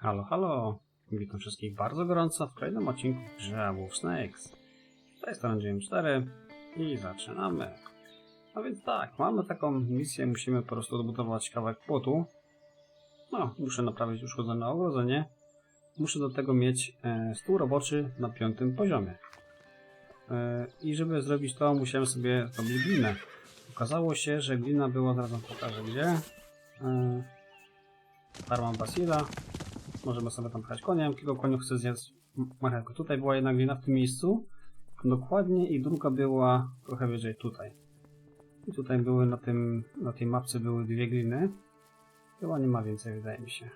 Halo, halo! Witam wszystkich bardzo gorąco w kolejnym odcinku grze Wolf Snakes. Z tej strony Jim 4 i zaczynamy. A więc tak, mamy taką misję, musimy po prostu odbudować kawałek płotu. No, muszę naprawić uszkodzone ogrodzenie. Muszę do tego mieć e, stół roboczy na piątym poziomie. E, I żeby zrobić to, musiałem sobie zrobić glinę. Okazało się, że glina była, zaraz wam pokażę gdzie. E, farma Basila. Możemy sobie tam pchać koniem, tylko koniu chce zjeść marchewkę. Tutaj była jedna glina w tym miejscu, dokładnie, i druga była trochę wyżej tutaj. I tutaj były na tym, na tej mapce były dwie gliny. Chyba nie ma więcej, wydaje mi się.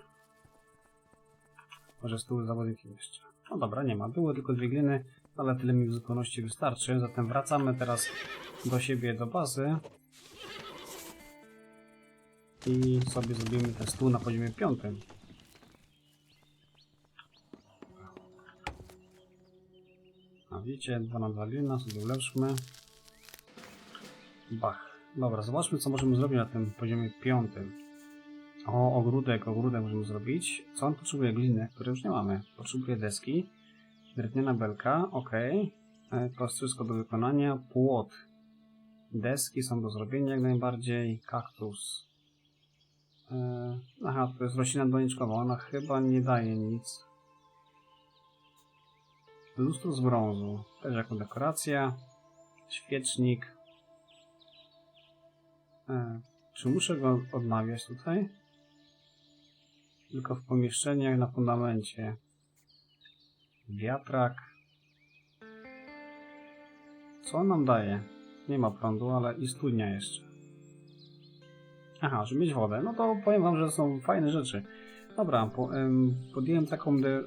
Może z tyłu zawodnikiem jeszcze. No dobra, nie ma. Były tylko dwie gliny, ale tyle mi w zupełności wystarczy. Zatem wracamy teraz do siebie, do bazy. I sobie zrobimy ten stół na poziomie piątym. A widzicie, 2 na 2 glina, sobie ulepszmy. Bach. Dobra, zobaczmy co możemy zrobić na tym poziomie piątym. O, ogródek, ogródek możemy zrobić. Co on potrzebuje? Gliny, które już nie mamy. Potrzebuje deski. Drewniana belka, ok. E, To jest wszystko do wykonania. Płot. Deski są do zrobienia jak najbardziej. Kaktus. E, aha, to jest roślina doniczkowa. Ona chyba nie daje nic. Lustro z brązu. Też jako dekoracja. Świecznik. E, czy muszę go odnawiać tutaj? Tylko w pomieszczeniach na fundamencie. Wiatrak. Co on nam daje? Nie ma prądu, ale i studnia jeszcze. Aha, żeby mieć wodę. No to powiem wam, że są fajne rzeczy. Dobra, po, em, podjąłem taką de,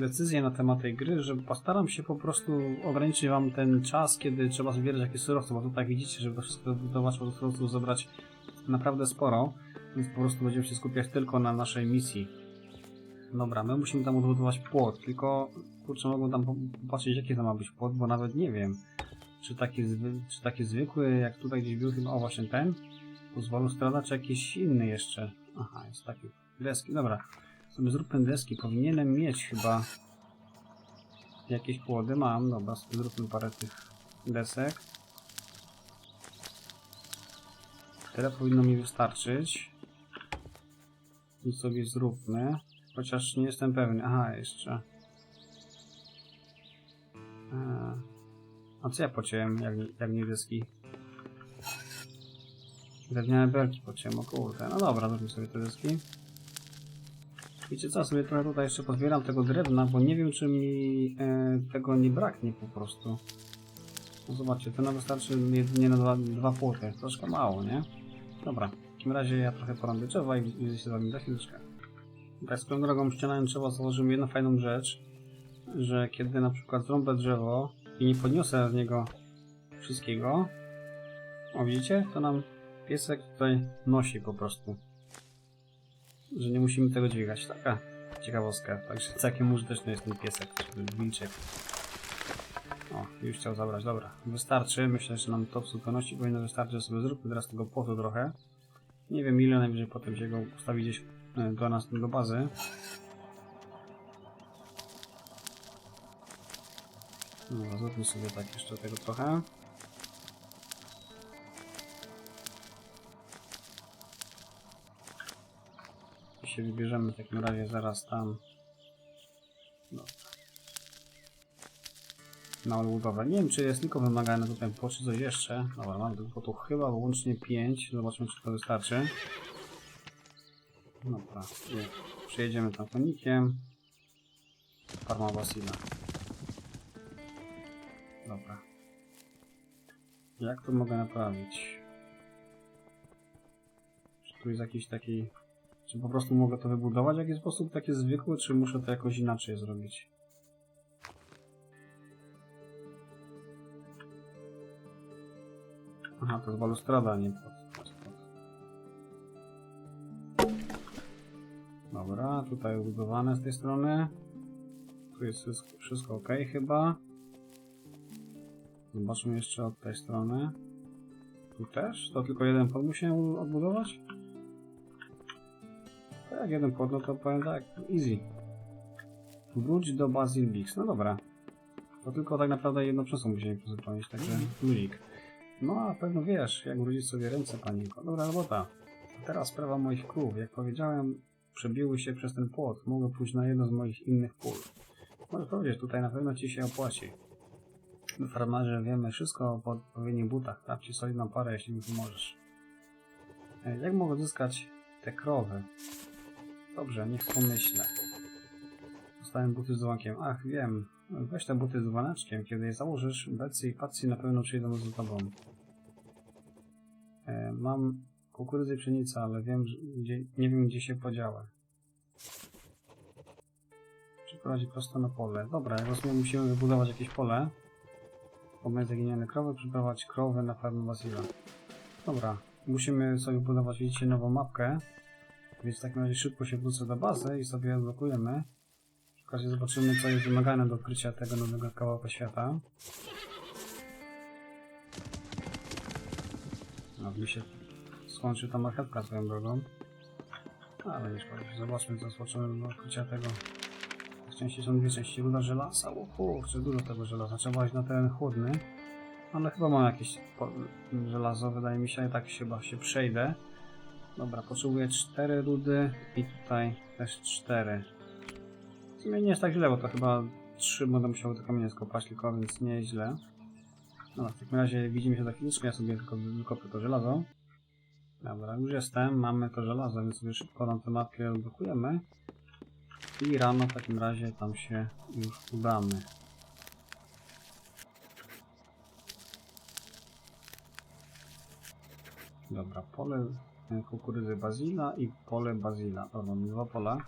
decyzję na temat tej gry, że postaram się po prostu ograniczyć wam ten czas, kiedy trzeba zbierać jakieś surowce, bo tutaj widzicie, żeby wszystko zbudować, trzeba surowców zebrać naprawdę sporo, więc po prostu będziemy się skupiać tylko na naszej misji. Dobra, my musimy tam odbudować płot, tylko kurczę, mogę tam po- popatrzeć jaki to ma być płot, bo nawet nie wiem, czy taki, czy taki zwykły, jak tutaj gdzieś był, chyba, o właśnie ten, pozwolą strada, czy jakiś inny jeszcze. Aha, jest taki deski, dobra. Sobie zróbmy deski, powinienem mieć chyba jakieś płody, mam, dobra, zróbmy parę tych desek. Tyle powinno mi wystarczyć. I sobie zróbmy. Chociaż nie jestem pewny. Aha, jeszcze. A co ja pociąłem, jak, jak nie deski? Drewniane belki pociąłem, o kurde. No dobra, zróbmy sobie te deski. Wiecie co, sobie trochę tutaj jeszcze pozbieram tego drewna, bo nie wiem, czy mi e, tego nie braknie po prostu. No zobaczcie, to nam wystarczy jedynie na dwa, dwa płoty. Troszkę mało, nie? Dobra, w takim razie ja trochę porąbię drzewa i widzę się z wami za chwileczkę. Tak swoją drogą ścianałem drzewa założyłem jedną fajną rzecz, że kiedy na przykład zrąbę drzewo i nie podniosę z niego wszystkiego, o widzicie, to nam piesek tutaj nosi po prostu. Że nie musimy tego dźwigać. Taka ciekawostka. Także całkiem użyteczny jest ten piesek, czy wilczek. O, już chciał zabrać, dobra. Wystarczy, myślę, że nam to w zupełności powinno wystarczyć, sobie zróbmy teraz tego płotu trochę. Nie wiem ile, najwyżej potem się go ustawi gdzieś e, do nas, do bazy. Dobra, zróbmy sobie tak jeszcze tego trochę. Się wybierzemy w takim razie zaraz tam. Dobra. Na odbudowę. Nie wiem, czy jest tylko wymagane tutaj po czy coś jeszcze. Dobra, mam tylko tu chyba łącznie 5. Zobaczmy, czy to wystarczy. Dobra, nie. Przejedziemy tam konikiem. Farma Basila. Dobra. Jak to mogę naprawić? Czy tu jest jakiś taki... Czy po prostu mogę to wybudować w jakiś sposób taki zwykły, czy muszę to jakoś inaczej zrobić? Aha, to jest balustrada, nie pod. Dobra, tutaj ubudowane z tej strony. Tu jest wszystko, ok chyba. Zobaczmy jeszcze od tej strony. Tu też? To tylko jeden pod musiałem odbudować? Jak jeden płot, no to powiem tak, easy. Wróć do Basil Bix. No dobra. To tylko tak naprawdę jedno przesą musimy przezupełnić, także luzik. No a pewno wiesz, jak wrócić sobie ręce, panienko. Dobra robota. A teraz sprawa moich krów. Jak powiedziałem, przebiły się przez ten płot. Mogę pójść na jedno z moich innych pól. Możesz powiedzieć, tutaj na pewno ci się opłaci. My farmarze wiemy wszystko o odpowiednich butach. Dam ci solidną parę, jeśli mi pomożesz. E, Jak mogę odzyskać te krowy? Dobrze, niech pomyślę. Dostałem buty z dzwonkiem. Ach, wiem. Weź te buty z dzwoneczkiem. Kiedy je założysz, Betsy i Patsy na pewno przyjdą za tobą. E, mam kukurydzę i pszenicę, ale wiem, gdzie, nie wiem, gdzie się podziały. Przeprowadzi prosto na pole. Dobra, rozumiem, musimy wybudować jakieś pole. Pomiędzy zaginione krowy, przyprowadzić krowy na farmę Basila. Dobra, musimy sobie budować, widzicie, nową mapkę. Więc w takim razie szybko się wrócę do bazy i sobie odblokujemy. W razie zobaczymy, co jest wymagane do odkrycia tego nowego kawałka świata. No, mi się skończy ta marchetka swoją drogą. Ale nie szkodzi. Zobaczmy, co zobaczymy do odkrycia tego. Części są dwie części. Ruda żelaza. O kurczę, dużo tego żelaza. Trzeba iść na teren chłodny. Ale chyba mam jakieś żelazo, wydaje mi się. I tak się chyba się przejdę. Dobra, potrzebuję cztery rudy i tutaj też cztery. W sumie nie jest tak źle, bo to chyba trzy będę musiał te kamienie skopać, tylko więc nie jest źle. No, w takim razie widzimy się za chwileczkę, ja sobie tylko wykopię to żelazo. Dobra, już jestem, mamy to żelazo, więc sobie szybko nam tę mapkę odblokujemy. I rano w takim razie tam się już udamy. Dobra, pole kukurydzy bazila i pole bazila. Dobra, dwa pola.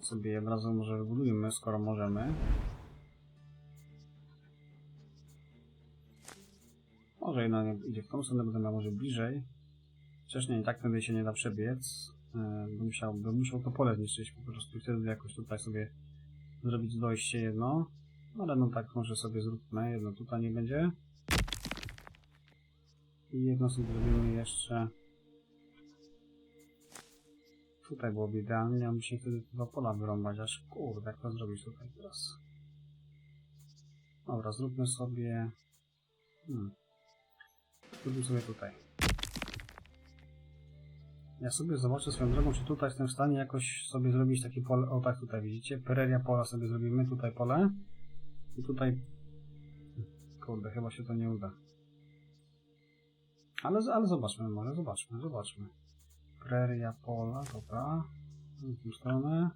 Sobie je razu może wybudujemy, skoro możemy. Może jedno idzie w tą stronę, będę może bliżej. Nie, i tak tędy się nie da przebiec. E, Bym musiał, bym musiał to pole zniszczyć po prostu i wtedy jakoś tutaj sobie zrobić dojście jedno. Ale no tak może sobie zróbmy. Jedno tutaj nie będzie. I jedno sobie zrobimy jeszcze. Tutaj byłoby idealnie, a musimy wtedy dwa pola wyrąbać, aż kurde, jak to zrobić tutaj teraz. Dobra, zróbmy sobie... Hmm. Zróbmy sobie tutaj. Ja sobie zobaczę swoją drogą, czy tutaj jestem w stanie jakoś sobie zrobić takie pole. O tak, tutaj widzicie. Pereria pola sobie zrobimy, tutaj pole. I tutaj... Kurde, chyba się to nie uda. Ale, ale zobaczmy, może zobaczmy, zobaczmy. Preria pola, dobra. W tą stronę.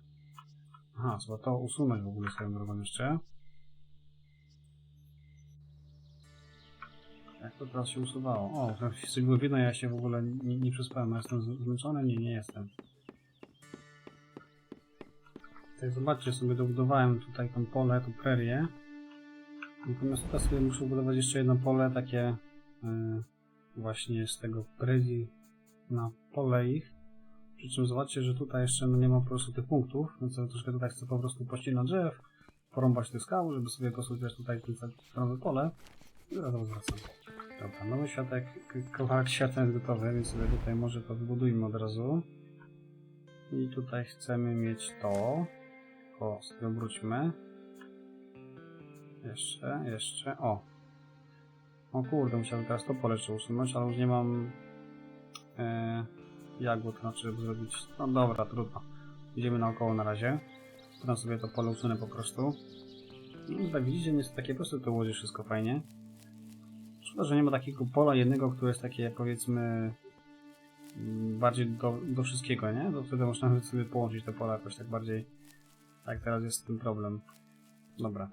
Aha, trzeba to usunąć w ogóle swoją drogą jeszcze. Jak to teraz się usuwało? O, się było widno, ja się w ogóle nie, nie przespałem. Jestem zmęczony? Nie, nie jestem. Tak, zobaczcie, sobie dobudowałem tutaj tą pole, tą prerię. Natomiast teraz sobie muszę budować jeszcze jedno pole, takie yy, właśnie z tego prerii na pole ich. Przy czym zobaczcie, że tutaj jeszcze no, nie ma po prostu tych punktów, więc sobie troszkę tutaj chcę po prostu pościnać drzew, porąbać te skały, żeby sobie posługiwać tutaj całe pole. I od razu wracam. Dobra, nowy światek, kawałek świata jest gotowy, więc sobie tutaj może to wybudujmy od razu. I tutaj chcemy mieć to. O, sobie obróćmy. Jeszcze, jeszcze, o. O kurde, musiałbym teraz to pole jeszcze usunąć, ale już nie mam jagód, znaczy żeby zrobić... No dobra, trudno. Idziemy naokoło na razie. Potem sobie to pole usunę po prostu. No tutaj widzicie, jest takie proste to ułożyć wszystko fajnie. Szkoda, że nie ma takiego pola jednego, które jest takie powiedzmy mm, bardziej do, do wszystkiego, nie? To wtedy można sobie połączyć te pola jakoś tak bardziej. Tak teraz jest ten problem. Dobra.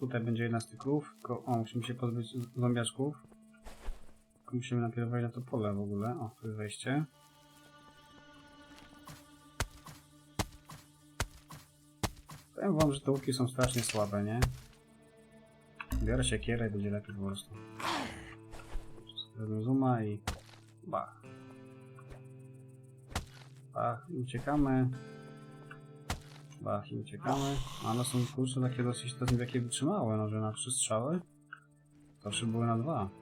Tutaj będzie jedna z tych krów. O, musimy się pozbyć z- zombiaczków. Musimy najpierw wejść na to pole w ogóle. O, tu jest wejście. Powiem wam, że te łuki są strasznie słabe, nie? Biorę siekierę i będzie lepiej po prostu. Zrobię zooma i... Bach. Bach i uciekamy. Bach i uciekamy. A one są kurczę takie dosyć takie wytrzymałe, no że na trzy strzały. Zawsze były na dwa.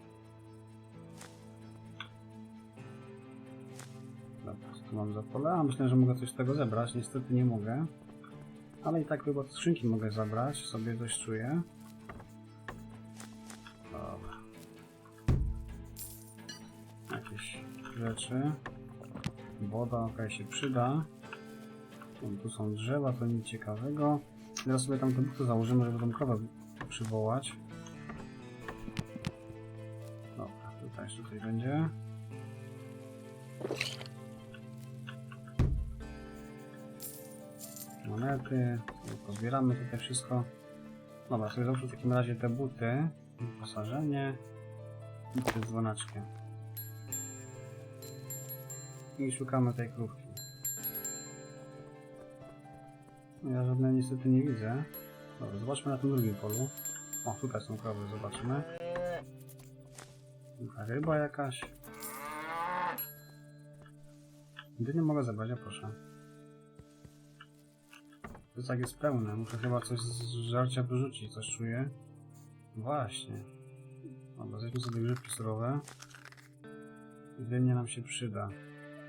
Mam za pole? A myślę, że mogę coś z tego zebrać. Niestety nie mogę. Ale i tak chyba skrzynki mogę zabrać. Sobie dość czuję. Dobra. Jakieś rzeczy. Woda ok, się przyda. Tu są drzewa, to nic ciekawego. Teraz sobie tam te buty założymy, żeby tą krowę przywołać. Dobra, tutaj jeszcze coś będzie. Sobie pozbieramy tutaj wszystko. Dobra, sobie załóżmy w takim razie te buty, wyposażenie i te dzwonaczki. I szukamy tej krówki. Ja żadnej niestety nie widzę. Dobra, zobaczmy na tym drugim polu. O, tutaj są krowy, zobaczymy. Ryba jakaś. Dynię mogę zebrać, a proszę. Plecak jest pełny, muszę chyba coś z żarcia wyrzucić, coś czuję. Właśnie. Dobra, zjedźmy sobie grzybki surowe. Dynia nam się przyda.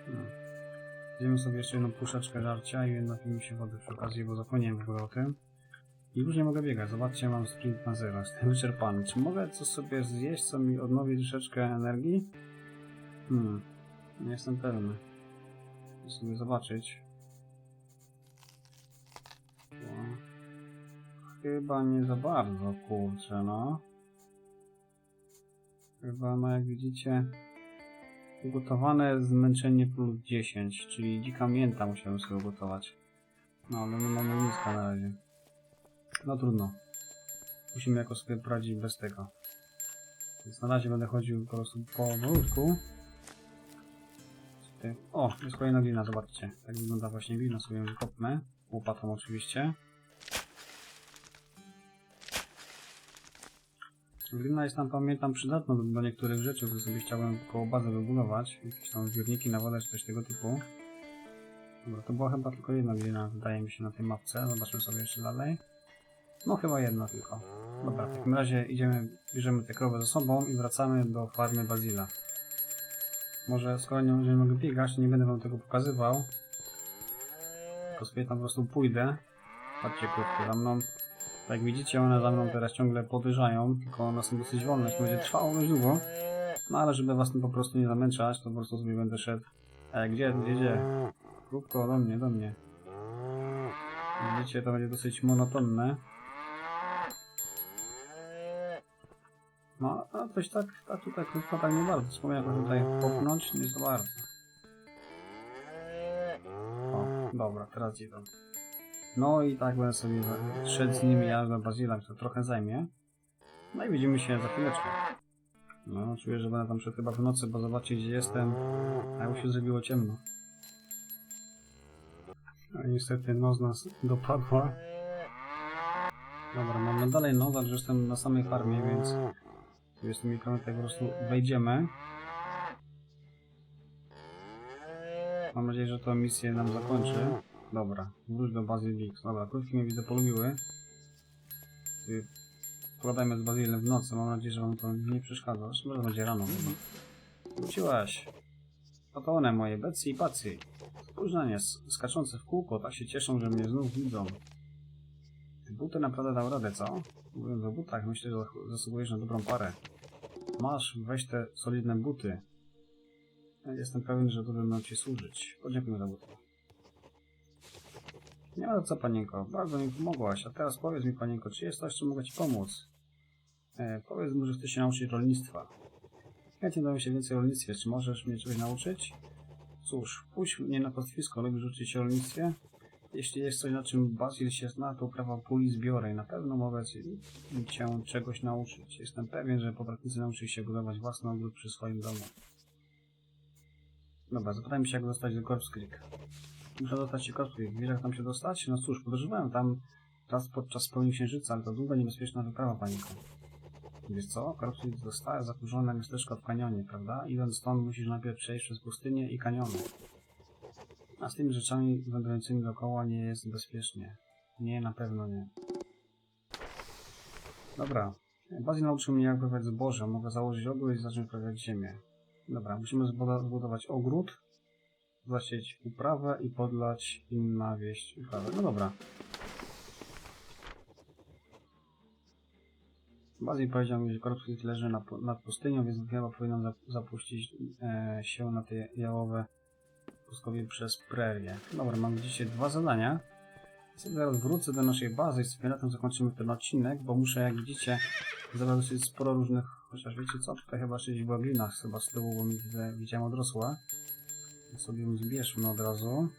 Hmm. Zjemy sobie jeszcze jedną puszeczkę żarcia i napijmy się wody przy okazji, bo zapomniałem w ogóle o tym. I już nie mogę biegać. Zobaczcie, mam sprint na zero. Jestem wyczerpany. Czy mogę coś sobie zjeść, co mi odnowi troszeczkę energii? Hmm. Nie jestem pewny. Muszę sobie zobaczyć. Chyba nie za bardzo, kurczę, no. Chyba, no jak widzicie, ugotowane zmęczenie plus 10, czyli dzika mięta musiałem sobie ugotować. No, ale nie mamy niska na razie. No trudno. Musimy jakoś sobie poradzić bez tego. Więc na razie będę chodził po prostu po. Tutaj- O, jest kolejna glina, zobaczcie. Tak wygląda właśnie glina, sobie ją wykopnę. Łopatą oczywiście. Glina jest tam, pamiętam, przydatna do, do niektórych rzeczy, które sobie chciałem koło bazy wybudować. Jakieś tam zbiorniki na wodę czy coś tego typu. Dobra, to była chyba tylko jedna glina, wydaje mi się, na tej mapce. Zobaczmy sobie jeszcze dalej. No chyba jedna tylko. Dobra, w takim razie idziemy, bierzemy te krowy ze sobą i wracamy do farmy Bazila. Może skoro nie, nie mogę biegać, nie będę wam tego pokazywał. Tylko sobie tam po prostu pójdę. Patrzcie krótko za mną. Jak widzicie, one za mną teraz ciągle podążają, tylko one są dosyć wolne, to będzie trwało dość długo. No ale żeby was tym po prostu nie zamęczać, to po prostu sobie będę szedł. E, gdzie, gdzie, gdzie? Krótko, do mnie, do mnie. Widzicie, to będzie dosyć monotonne. No, a coś tak, tak tutaj krótko, tak nie bardzo. Wspomniałem, tutaj popchnąć, nie za bardzo. O, dobra, teraz idą. No i tak będę sobie szedł z nimi aż do Bazila, to trochę zajmie. No i widzimy się za chwileczkę. No, czuję, że będę tam szedł chyba w nocy, bo zobaczcie gdzie jestem. A już się zrobiło ciemno. A niestety noc nas dopadła. Dobra, mamy dalej noc, ale jestem na samej farmie, więc tu jest mikrometr, po prostu wejdziemy. Mam nadzieję, że to misję nam zakończy. Dobra, wróć do bazy Lix. Dobra, krótki mnie widzę polubiły. Pogadajmy z Bazylem w nocy, mam nadzieję, że wam to nie przeszkadza. Zresztą może będzie rano. Wróciłaś. Oto one moje, Betsy i Patsy. Spójrz na nie, s- skaczące w kółko, tak się cieszą, że mnie znów widzą. Buty naprawdę dał radę, co? Mówiąc o butach, myślę, że zasługujesz na dobrą parę. Masz, weź te solidne buty. Jestem pewien, że będą ci służyć. Podziękujmy za buty. Nie ma co, panienko. Bardzo mi pomogłaś. A teraz powiedz mi, panienko, czy jest coś, czym mogę ci pomóc? E, powiedz mu, że chcę się nauczyć rolnictwa. Chętnie dowiem się więcej o rolnictwie. Czy możesz mnie czegoś nauczyć? Cóż, pójdź mnie na pastwisko, lubisz uczyć się o rolnictwie? Jeśli jest coś, na czym Basil się zna, to uprawa puli zbiorę i na pewno mogę ci- cię czegoś nauczyć. Jestem pewien, że powratnicy nauczyli się budować własny ogród przy swoim domu. Dobra, zapytajmy się, jak dostać do Corpse Creek. Muszę dostać się Creek. Wiesz, jak tam się dostać? No cóż, podróżowałem tam raz podczas pełni księżyca, ale to długa, niebezpieczna wyprawa, panienko. Wiesz co? Creek zostaje zakurzone miasteczko w kanionie, prawda? Idąc stąd musisz najpierw przejść przez pustynię i kaniony. A z tymi rzeczami wędrującymi dookoła nie jest bezpiecznie. Nie, na pewno nie. Dobra. Basil nauczył mnie jak uprawiać zboże. Mogę założyć ogród i zacząć uprawiać ziemię. Dobra, musimy zbudować ogród. Zasieć uprawę i podlać im na wieść uprawę. No dobra. Bardziej powiedział mi, że korpus leży na, nad pustynią, więc chyba zap- zapuścić e, się na te jałowe pustkowie przez prerię. Dobra, mam dzisiaj dwa zadania. Zaraz wrócę do naszej bazy i sobie na tym zakończymy ten odcinek, bo muszę, jak widzicie, dosyć sporo różnych, chociaż wiecie co, tutaj chyba siedzieć glina chyba z tyłu, bo widzę, widziałem odrosła. Więc sobie zbierzmy od razu.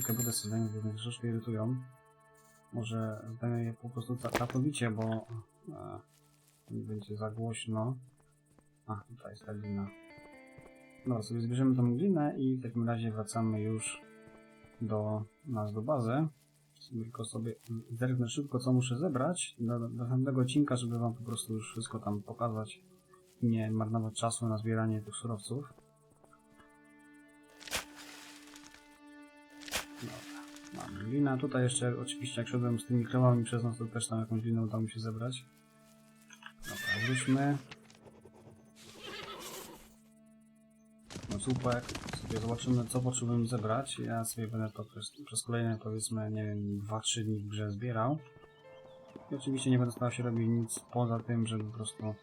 I te budy sobie mnie troszeczkę irytują. Może zdajemy je po prostu ca- całkowicie, bo e, będzie za głośno. A, tutaj jest ta glina. Dobra, sobie zbierzemy tą glinę i w takim razie wracamy już do nas do bazy. Tylko sobie zerknę szybko, co muszę zebrać do następnego odcinka, żeby wam po prostu już wszystko tam pokazać i nie marnować czasu na zbieranie tych surowców. Dobra, mamy glina. Tutaj jeszcze oczywiście jak szedłem z tymi krowami przez nas, to też tam jakąś glinę udało mi się zebrać. Dobra, wróćmy. No słupek, sobie zobaczymy co potrzebujemy zebrać. Ja sobie będę to przez, przez kolejne powiedzmy, nie wiem, 2-3 dni w grze zbierał. I oczywiście nie będę starał się robić nic poza tym, żeby po prostu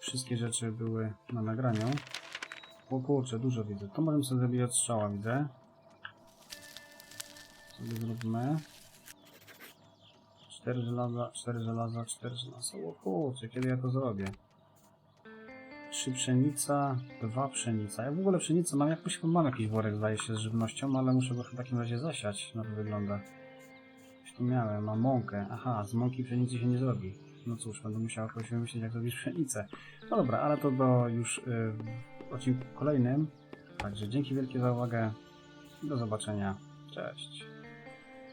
wszystkie rzeczy były na nagraniu. O kurczę, dużo widzę. To możemy sobie zrobić od strzała, widzę. Sobie zróbmy. 4 żelaza, 4 żelaza, 4 żelaza. O kurczę, kiedy ja to zrobię? Trzy pszenica, dwa pszenica. Ja w ogóle pszenicę mam jakoś, mam jakiś worek zdaje się z żywnością, ale muszę go w takim razie zasiać, na to wygląda. Miałem, mam mąkę. Aha, z mąki pszenicy się nie zrobi. No cóż, będę musiał jakoś wymyślić jak zrobić pszenicę. No dobra, ale to do już y, w odcinku kolejnym. Także dzięki wielkie za uwagę. Do zobaczenia. Cześć.